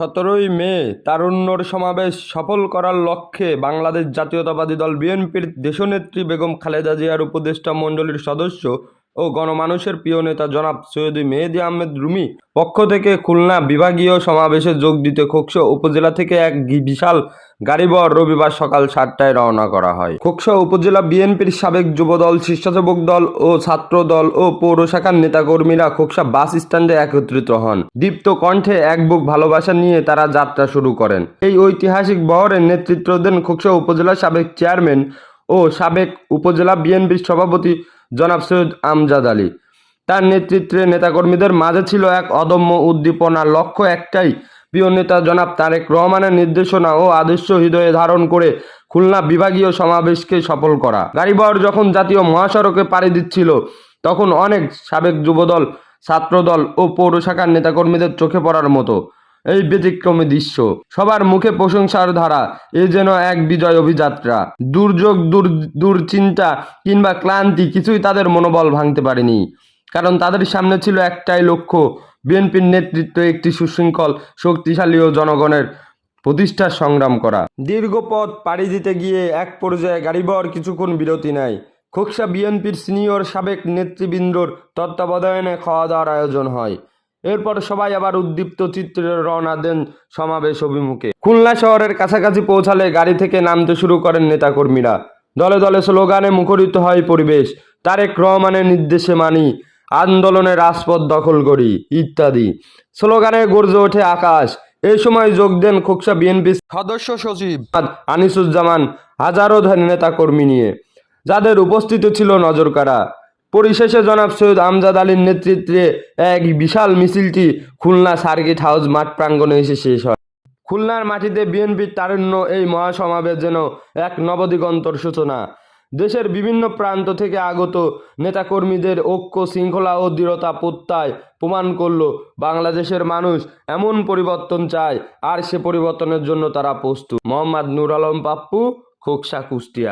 সতেরোই মে তারুণ্যর সমাবেশ সফল করার লক্ষ্যে বাংলাদেশ জাতীয়তাবাদী দল বিএনপির দেশনেত্রী বেগম খালেদা জিয়ার উপদেষ্টা মণ্ডলীর সদস্য ও গণমানুষের প্রিয় নেতা জনাব সৈয়দী মেহেদি আহমেদ রুমি পক্ষ থেকে খুলনা বিভাগীয় সমাবেশে যোগ দিতে খোকসা উপজেলা থেকে এক বিশাল গাড়িবর রবিবার সকাল সাতটায় রওনা করা হয়। খোকসা উপজেলা বিএনপির সাবেক যুবদল, স্বেচ্ছাসেবক দল ও ছাত্র দল ও পৌর শাখার নেতাকর্মীরা খোকসা বাস স্ট্যান্ডে একত্রিত হন। দীপ্ত কণ্ঠে এক বুক ভালোবাসা নিয়ে তারা যাত্রা শুরু করেন। এই ঐতিহাসিক বহরের নেতৃত্ব দেন খোকসা উপজেলার সাবেক চেয়ারম্যান ও সাবেক উপজেলা বিএনপির সভাপতি জনাব সৈয়দ আমজাদ আলী। তার নেতৃত্বে নেতাকর্মীদের মাঝে ছিল এক অদম্য উদ্দীপনা লক্ষ্য একটাই। প্রিয় নেতা জনাব তারেক রহমানের নির্দেশনা ও আদর্শ হৃদয়ে ধারণ করে খুলনা বিভাগীয় সমাবেশকে সফল করা। গাড়িবহর যখন জাতীয় মহাসড়কে পাড়ি দিচ্ছিল, তখন অনেক সাবেক যুবদল, ছাত্রদল ও পৌর শাখার নেতাকর্মীদের চোখে পড়ার মতো। এই ব্যতিক্রমী দৃশ্য। সবার মুখে প্রশংসার ধারা, এ যেন এক বিজয় অভিযাত্রা। দুর্যোগ, দূর, দুর্চিন্তা কিংবা ক্লান্তি কিছুই তাদের মনোবল ভাঙতে পারেনি। কারণ তাদের সামনে ছিল একটাই লক্ষ্য, বিএনপির নেতৃত্বে একটি সুশৃঙ্খল, শক্তিশালী ও জনগণের প্রতিষ্ঠার সংগ্রাম করা। দীর্ঘ পথ পাড়ি দিতে গিয়ে এক পর্যায়ে গাড়িবর কিছুক্ষণ বিরতি নেয়। খোকসা বিএনপির সিনিয়র সাবেক নেতৃবৃন্দর তত্ত্বাবধানে খাওয়া দাওয়ার আয়োজন হয়। এরপর সবাই আবার উদ্দীপ্ত চিত্রে রওনা দেন সমাবেশ অভিমুখে। খুলনা শহরের কাছাকাছি পৌঁছালে গাড়ি থেকে নামতে শুরু করেন নেতাকর্মীরা। দলে দলে স্লোগানে মুখরিত হয় পরিবেশ, তারেক রহমানের নির্দেশে মানি আন্দোলনে রাজপথ দখল করি, ইত্যাদি। স্লোগানে গর্জে ওঠে আকাশ এই সময় যোগ দেন খোকসা বিএনপি সদস্য সচিব আনিসুজ্জামান, হাজারো নেতা কর্মী নিয়ে। যাদের উপস্থিত ছিল নজরকাড়া। পরিশেষে জনাব সৈয়দ আমজাদ আলীর নেতৃত্বে এক বিশাল মিছিলটি খুলনা সার্কিট হাউস মাঠ প্রাঙ্গণে এসে শেষ হয়। খুলনার মাটিতে বিএনপির তারুণ্য এই মহাসমাবেশ যেন এক নবদিগন্তর সূচনা। দেশের বিভিন্ন প্রান্ত থেকে আগত নেতাকর্মীদের ঐক্য, শৃঙ্খলা ও দৃঢ়তা প্রত্যয় প্রমাণ করল বাংলাদেশের মানুষ এমন পরিবর্তন চায় আর সে পরিবর্তনের জন্য তারা প্রস্তুত। মোহাম্মদ নুর আলম পাপ্পু খোকসা কুষ্টিয়া।